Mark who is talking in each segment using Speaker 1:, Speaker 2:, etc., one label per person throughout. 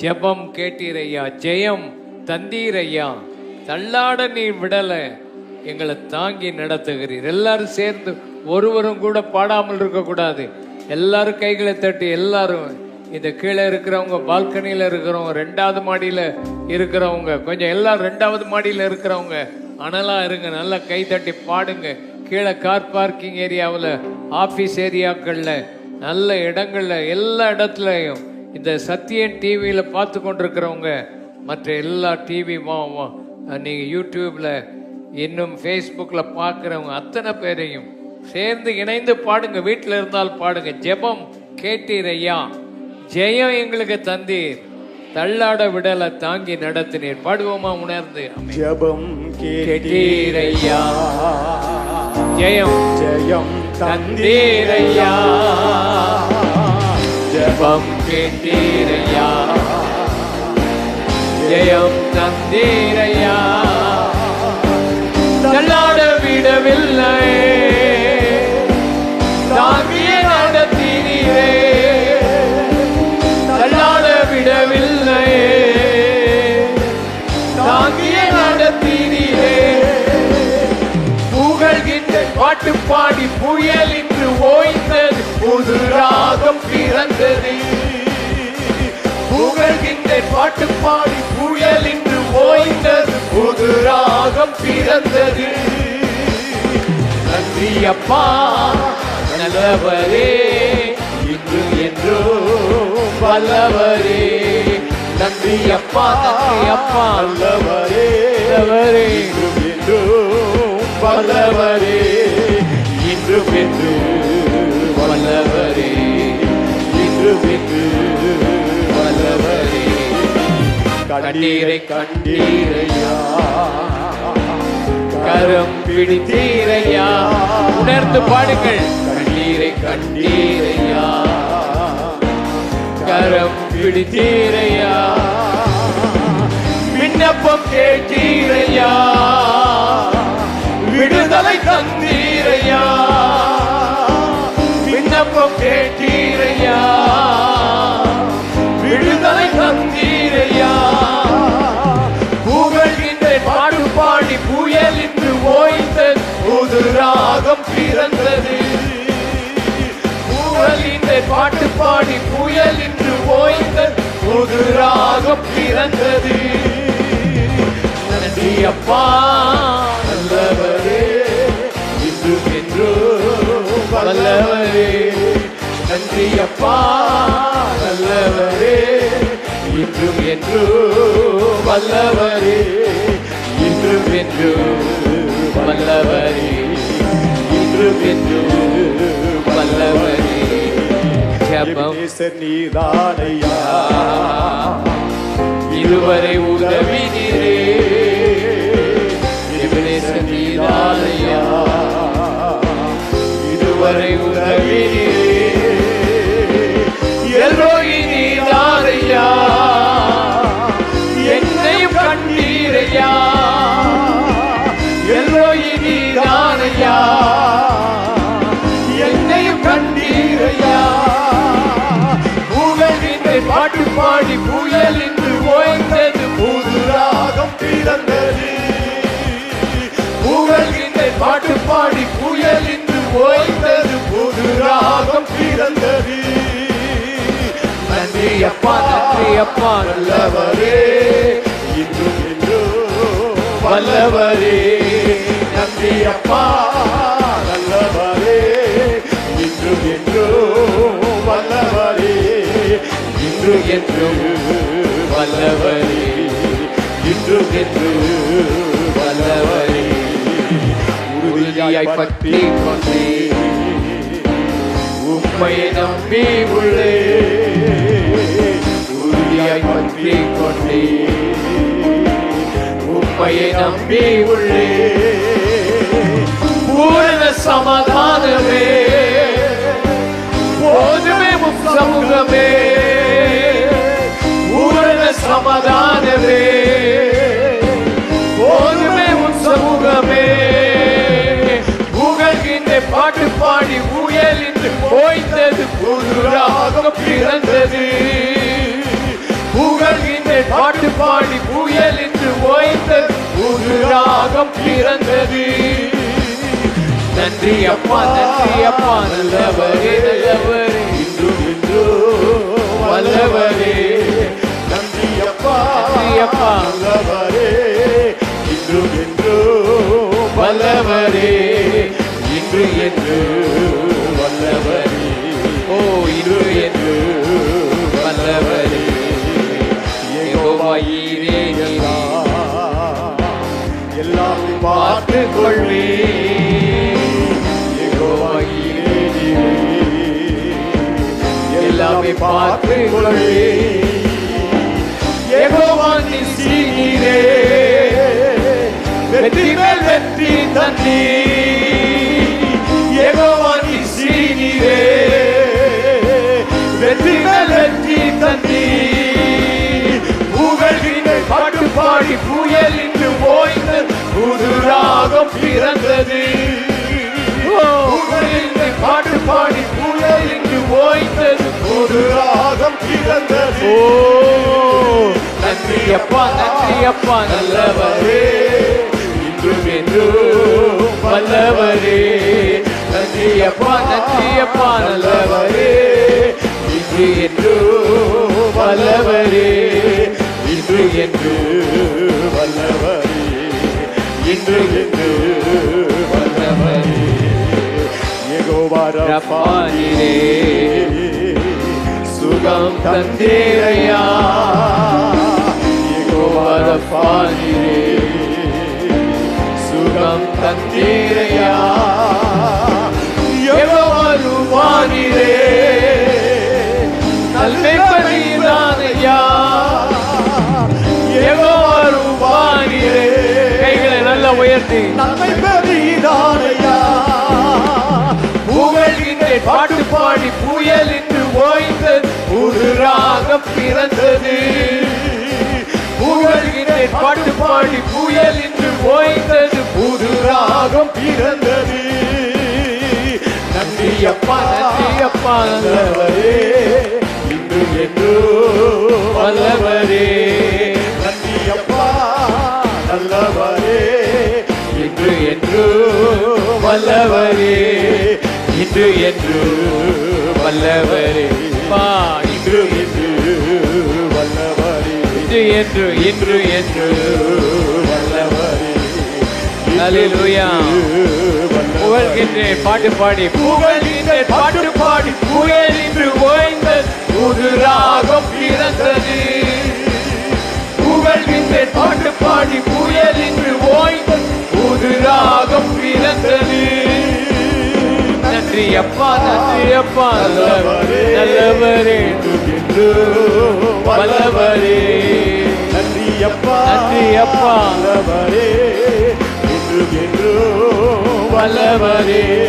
Speaker 1: ஜெபம் கேட்டீரையா? ஜெயம் தந்தீரையா? தள்ளாட நீ விடல. எங்களை தாங்கி நடத்துகிறீர். எல்லாரும் சேர்ந்து ஒருவரும் கூட பாடாமல் இருக்கக்கூடாது. எல்லாரும் கைகளை தட்டி எல்லாரும் இந்த கீழே இருக்கிறவங்க பால்கனியில் இருக்கிறவங்க ரெண்டாவது மாடியில் இருக்கிறவங்க கொஞ்சம் எல்லாம் ரெண்டாவது மாடியில் இருக்கிறவங்க அனலா இருங்க நல்லா கை தட்டி பாடுங்க. கீழே கார் பார்க்கிங் ஏரியாவில் ஆஃபீஸ் ஏரியாக்களில் நல்ல இடங்கள்ல எல்லா இடத்துலையும் இந்த சத்தியன் டிவியில் பார்த்து கொண்டிருக்கிறவங்க மற்ற எல்லா டிவி நீங்கள் யூடியூப்ல இன்னும் ஃபேஸ்புக்கில் பார்க்குறவங்க அத்தனை பேரையும் சேர்ந்து இணைந்து பாடுங்க. வீட்டில் இருந்தால் பாடுங்க. ஜெபம் கேட்டீரையா ஜெயம் எங்களுக்கு தந்தீர். தள்ளாட விடல தாங்கி நடத்தினீர். பாடுவோமா உணர்ந்து.
Speaker 2: ஜபம்
Speaker 1: கேட்டீரையா
Speaker 2: கேட்டீரையா
Speaker 1: ஜெயம்.
Speaker 2: ஜெயம்
Speaker 1: தந்தீரையா
Speaker 2: ஜபம்
Speaker 1: ஜபம் கேட்டீரையா ஜெயம் தந்தீரையா தள்ளாட விடவில்லை அப்பா நல்லவரே இன்று என்றோ வல்லவரே. நன்றி அப்பா நன்றி அப்பா
Speaker 2: நல்லவரே
Speaker 1: நல்லவரே.
Speaker 2: இன்றும் என்றும் வல்லவரே.
Speaker 1: இன்றும் என்று வல்லவரே.
Speaker 2: இன்றும் என்று
Speaker 1: வல்லவரே.
Speaker 2: கண்ணீரை கண்டீரையா
Speaker 1: கரம் பிடித்தீரையா? உணர்ந்து பாடுங்கள். கண்ணீரை கண்டீரையா? கரம் பிடித்தீரையா? விண்ணப்பம் கேட்டீரையா? விடுதலை தந்தீரையா? விண்ணப்பம் கேட்டீர் பாடி புயல் இன்று ஓய்ந்த புது ராகம் பிறந்தது. நன்றி அப்பா நல்லவரே. இன்று என்று வல்லவரே. நன்றி அப்பா நல்லவரே. இன்றும் என்று வல்லவரே. இன்றும் என்று வல்லவரே. இன்றும் என்று
Speaker 2: எபினேசர் நீதானையா.
Speaker 1: இதுவரை உதவினீரே. எபினேச நீதானையா. இதுவரை உதவினீரே. எல்லோகி புயல் இன்று ஓய்ந்தது புது ராகம் பிறந்தது. புகழ்கின்ற பாட்டு பாடி புயல் இன்று ஓய்ந்தது புது ராகம் பிறந்தது. நன்றி அப்பா நன்றி அப்பா நல்லவரே
Speaker 2: இன்றும் என்றும்
Speaker 1: வல்லவரே நன்றி அப்பா
Speaker 2: இன்று என்றும் வல்லவரே.
Speaker 1: இன்று என்றும் வல்லவரே. உறுதியாய் பற்றி கொண்டே. உம்மை நம்பி உள்ளே. உறுதியாய் பற்றி கொண்டே. உம்மையை நம்பி உள்ளே. பூரண சமாதானமே. போதுமே உம் சமூகமே. சமாதானமே. போதுமே உன் சமூகமே. புகழ்கின்ற பாட்டு பாடி உயல் என்று போய்ந்தது புதுராக பிறந்தது. புகழ்கின்ற பாட்டு பாடி புயல் என்று ஓய்ந்தது புதுராக பிறந்தது. நன்றி அப்பா நன்றி அப்பா நல்லவர் நல்லவர்.
Speaker 2: நன்றி அப்பா. நல்லவரே இன்றும் என்றும்
Speaker 1: வல்லவரே இன்று என்று
Speaker 2: வல்லவரே.
Speaker 1: ஓ இன்று என்று வல்லவரே. நீரே.
Speaker 2: எல்லாம்
Speaker 1: பார்த்து கொள்வே எல்லாமே பார்த்து கொள்வே யெகோவா நிசி வெற்றி மேல் வெற்றி தந்தி யெகோவா நிசி வெற்றி மேல் வெற்றி தந்தி புகழ்கின்ற பாட்டு பாடி புயல் இன்று ஓய்ந்து புது ராகம் பிறந்தது. பாட்டு பாடி புயல் இன்று ஓய்ந்தது
Speaker 2: ஒரு ராகம் பிறந்தது.
Speaker 1: ஓ ஐயப்பா அப்பா நன்றி அப்பா நல்லவரே. இன்றும் என்றும் வல்லவரே. நன்றி அப்பா நன்றி அப்பா நல்லவரே. இன்று என்றும் வல்லவரே. இன்று என்று
Speaker 2: வல்லவரே.
Speaker 1: இன்று என்று வல்லவரே.
Speaker 2: யெகோவா
Speaker 1: சுகம் தந்தேரையா சுகம் தந்தேரையா ரூபானிரே நன்மை பரிதானையா யெகோவா ரூபானிரே கைகளை நல்லா உயர்த்தி.
Speaker 2: நன்மை பெரிதானையா
Speaker 1: புகழ்கின்ற பாட்டு பாடி புயல் என்று ஓய்ந்தது ஒரு ராகம் பிறந்தது. புகழ்கின்ற பாட்டு பாடி புயல் என்று ஓய்ந்தது ராகம்
Speaker 2: பிறந்தது.
Speaker 1: நன்றி அப்பா நன்றி அப்பா நல்லவரே
Speaker 2: இன்று என்று
Speaker 1: வல்லவரே.
Speaker 2: நன்றி அப்பா நல்லவரே
Speaker 1: இன்று என்று வல்லவரே. இன்று என்று வல்லவரே. பா இன்று
Speaker 2: என்று வல்லவரே.
Speaker 1: இன்று என்று இன்று என்று புகழ்கின்றேன் பாட்டு பாடி. புகழ்கின்றேன் பாட்டு பாடி. புயல் இன்று ஓய்ந்தது. புது ராகம் பிறந்தது. புகழ்கின்றேன் பாட்டு பாடி. புயல் இன்று ஓய்ந்தது. புது ராகம் பிறந்தது. நன்றி அப்பா நன்றி அப்பா. நல்லவரே வல்லவரே.
Speaker 2: நன்றி அப்பா.
Speaker 1: நன்றி அப்பா.
Speaker 2: நல்லவரே
Speaker 1: வல்லவரே.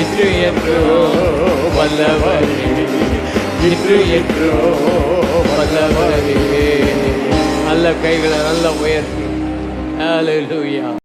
Speaker 1: இன்று என்றோ வல்லவரே. இன்று என்றோ வல்லவரே. நல்ல கைகளை நல்ல உயர்த்தி. ஹalleluya